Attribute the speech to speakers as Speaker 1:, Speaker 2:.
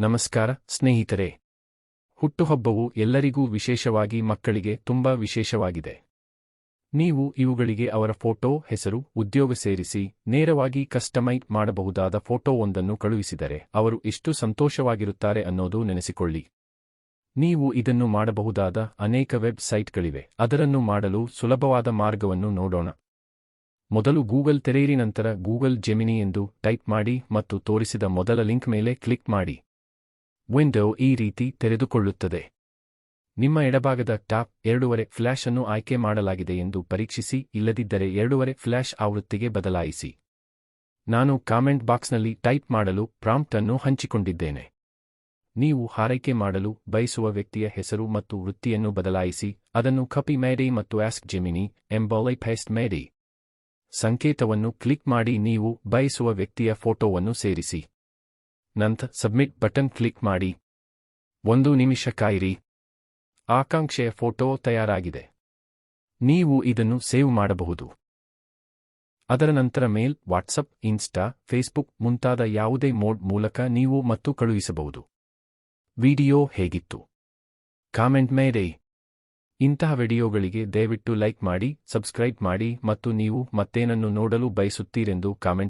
Speaker 1: ನಮಸ್ಕಾರ, ಸ್ನೇಹಿತರೆ. ಹುಟ್ಟುಹಬ್ಬವು ಎಲ್ಲರಿಗೂ ವಿಶೇಷವಾಗಿ ಮಕ್ಕಳಿಗೆ ತುಂಬಾ ವಿಶೇಷವಾಗಿದೆ. ನೀವು ಇವುಗಳಿಗೆ ಅವರ ಫೋಟೋ, ಹೆಸರು, ಉದ್ಯೋಗ ಸೇರಿಸಿ, ನೇರವಾಗಿ ಕಸ್ಟಮೈಟ್ ಮಾಡಬಹುದಾದ ಫೋಟೋವೊಂದನ್ನು ಕಳುಹಿಸಿದರೆ ಅವರು ಎಷ್ಟು ಸಂತೋಷವಾಗಿರುತ್ತಾರೆ ಅನ್ನೋದು ನೆನೆಸಿಕೊಳ್ಳಿ. ನೀವು ಇದನ್ನು ಮಾಡಬಹುದಾದ ಅನೇಕ ವೆಬ್ಸೈಟ್ಗಳಿವೆ ಅದರನ್ನು ಮಾಡಲು ಸುಲಭವಾದ ಮಾರ್ಗವನ್ನು ನೋಡೋಣ. ಮೊದಲು ಗೂಗಲ್ ತೆರೆಯಿರಿ ನಂತರ ಗೂಗಲ್ ಜೆಮಿನಿ ಎಂದು ಟೈಪ್ ಮಾಡಿ ಮತ್ತು ತೋರಿಸಿದ ಮೊದಲ ಲಿಂಕ್ ಮೇಲೆ ಕ್ಲಿಕ್ ಮಾಡಿ. ವಿಂಡೋ ಈ ರೀತಿ ತೆರೆದುಕೊಳ್ಳುತ್ತದೆ. ನಿಮ್ಮ ಎಡಭಾಗದ ಟಾಪ್ ಎರಡೂವರೆ ಫ್ಲ್ಯಾಶ್ ಅನ್ನು ಆಯ್ಕೆ ಮಾಡಲಾಗಿದೆ ಎಂದು ಪರೀಕ್ಷಿಸಿ, ಇಲ್ಲದಿದ್ದರೆ ಎರಡೂವರೆ ಫ್ಲ್ಯಾಶ್ ಆವೃತ್ತಿಗೆ ಬದಲಾಯಿಸಿ. ನಾನು ಕಾಮೆಂಟ್ ಬಾಕ್ಸ್ನಲ್ಲಿ ಟೈಪ್ ಮಾಡಲು ಪ್ರಾಂಪ್ಟ್ ಅನ್ನು ಹಂಚಿಕೊಂಡಿದ್ದೇನೆ. ನೀವು ಹಾರೈಕೆ ಮಾಡಲು ಬಯಸುವ ವ್ಯಕ್ತಿಯ ಹೆಸರು ಮತ್ತು ವೃತ್ತಿಯನ್ನು ಬದಲಾಯಿಸಿ, ಅದನ್ನು ಕಪಿ ಮೇಡಿ ಮತ್ತು ಆಸ್ಕ್ ಜೆಮಿನಿ ಎಂಬಾಲೈ ಪೇಸ್ಟ್ ಮೇಡಿ. ಸಂಕೇತವನ್ನು ಕ್ಲಿಕ್ ಮಾಡಿ, ನೀವು ಬಯಸುವ ವ್ಯಕ್ತಿಯ ಫೋಟೋವನ್ನು ಸೇರಿಸಿ. ನಂತರ ಸಬ್ಮಿಟ್ ಬಟನ್ ಕ್ಲಿಕ್ ಮಾಡಿ. ಒಂದು ನಿಮಿಷ ಕಾಯಿರಿ. ಆಕಾಂಕ್ಷೆಯ ಫೋಟೋ ತಯಾರಾಗಿದೆ. ನೀವು ಇದನ್ನು ಸೇವ್ ಮಾಡಬಹುದು. ಅದರ ನಂತರ ಮೇಲ್, ವಾಟ್ಸಪ್, ಇನ್ಸ್ಟಾ, ಫೇಸ್ಬುಕ್ ಮುಂತಾದ ಯಾವುದೇ ಮೋಡ್ ಮೂಲಕ ನೀವು ಮತ್ತು ಕಳುಹಿಸಬಹುದು. ವಿಡಿಯೋ ಹೇಗಿತ್ತು? ಕಾಮೆಂಟ್ ಮೇರೆ ಇಂತಹ ವಿಡಿಯೋಗಳಿಗೆ ದಯವಿಟ್ಟು ಲೈಕ್ ಮಾಡಿ, ಸಬ್ಸ್ಕ್ರೈಬ್ ಮಾಡಿ ಮತ್ತು ನೀವು ಮತ್ತೇನನ್ನು ನೋಡಲು ಬಯಸುತ್ತೀರೆಂದು ಕಾಮೆಂಟ್